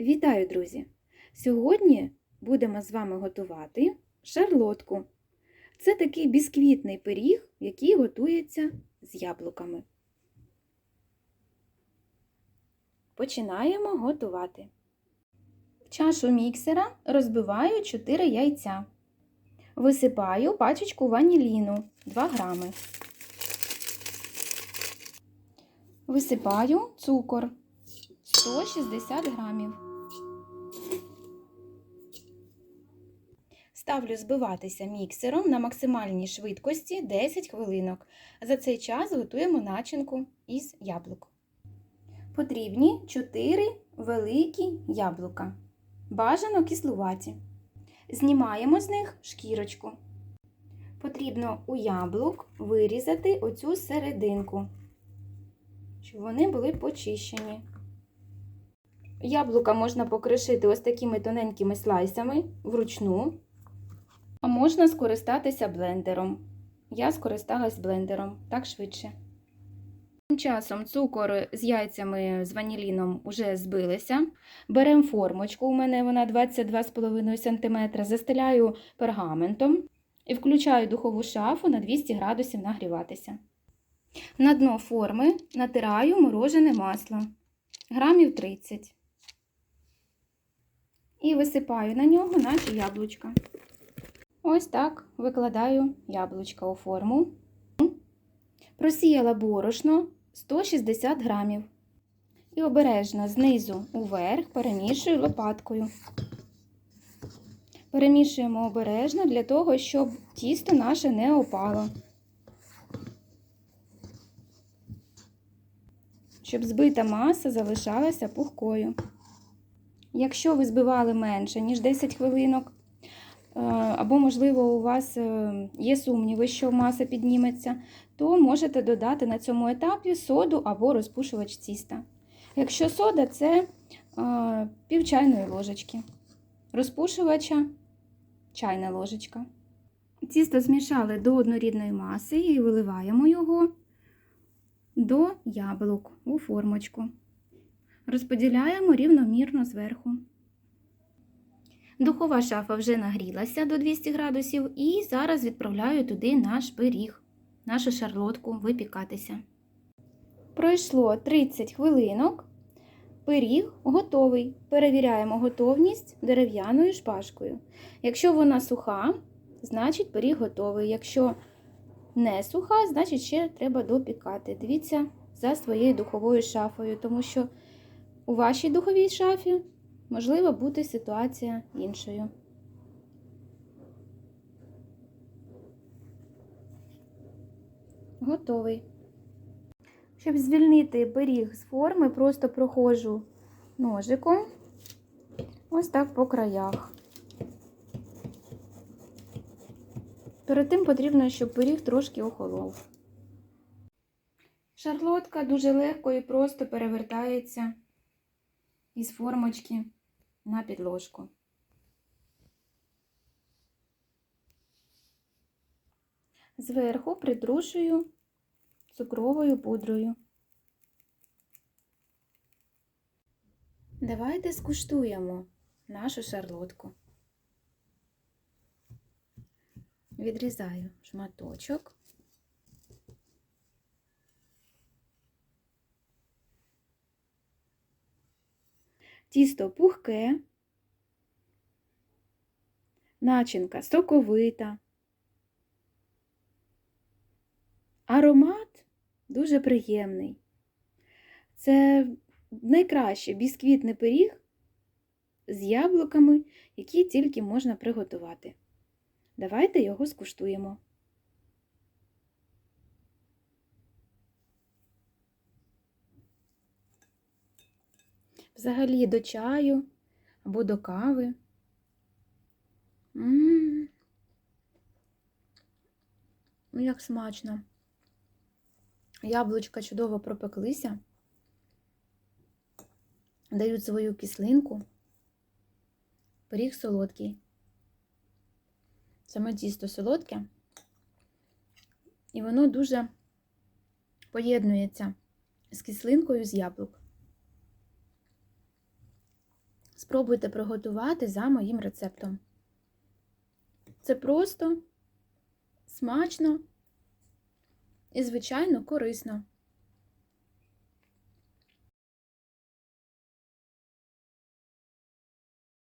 Вітаю, друзі! Сьогодні будемо з вами готувати шарлотку. Це такий бісквітний пиріг, який готується з яблуками. Починаємо готувати. В чашу міксера розбиваю 4 яйця. Висипаю пачечку ваніліну 2 грами. Висипаю цукор 160 грамів. Ставлю збиватися міксером на максимальній швидкості 10 хвилинок. За цей час готуємо начинку із яблук. Потрібні 4 великі яблука. Бажано кислуваті. Знімаємо з них шкірочку. Потрібно у яблук вирізати оцю серединку, щоб вони були почищені. Яблука можна покришити ось такими тоненькими слайсами вручну, а можна скористатися блендером. Я скористалась блендером, так швидше. Тим часом цукор з яйцями з ваніліном вже збилися. Беремо формочку, у мене вона 22,5 см, застеляю пергаментом і включаю духову шафу на 200 градусів нагріватися. На дно форми натираю морожене масло грамів 30 і висипаю на нього наші яблучка. Ось так викладаю яблучка у форму. Просіяла борошно 160 грамів. І обережно знизу уверх перемішую лопаткою. Перемішуємо обережно для того, щоб тісто наше не опало. Щоб збита маса залишалася пухкою. Якщо ви збивали менше, ніж 10 хвилинок, або, можливо, у вас є сумніви, що маса підніметься, то можете додати на цьому етапі соду або розпушувач тіста. Якщо сода, це пів чайної ложечки, розпушувача чайна ложечка. Тісто змішали до однорідної маси і виливаємо його до яблук у формочку. Розподіляємо рівномірно зверху. Духова шафа вже нагрілася до 200 градусів і зараз відправляю туди наш пиріг, нашу шарлотку випікатися. Пройшло 30 хвилинок. Пиріг готовий. Перевіряємо готовність дерев'яною шпажкою. Якщо вона суха, значить пиріг готовий. Якщо не суха, значить ще треба допікати. Дивіться за своєю духовою шафою, тому що у вашій духовій шафі можливо бути ситуація іншою. Готовий. Щоб звільнити пиріг з форми, просто проходжу ножиком ось так по краях. Перед тим потрібно, щоб пиріг трошки охолов. Шарлотка дуже легко і просто перевертається із формочки на підложку. Зверху притрушую цукровою пудрою. Давайте скуштуємо нашу шарлотку. Відрізаю шматочок. Тісто пухке, начинка соковита, аромат дуже приємний. Це найкращий бісквітний пиріг з яблуками, які тільки можна приготувати. Давайте його скуштуємо. Взагалі до чаю або до кави. М Ну, як смачно. Яблучка чудово пропеклися, дають свою кислинку, пиріг солодкий. Саме тісто солодке, і воно дуже поєднується з кислинкою з яблук. Спробуйте приготувати за моїм рецептом. Це просто, смачно і, звичайно, корисно.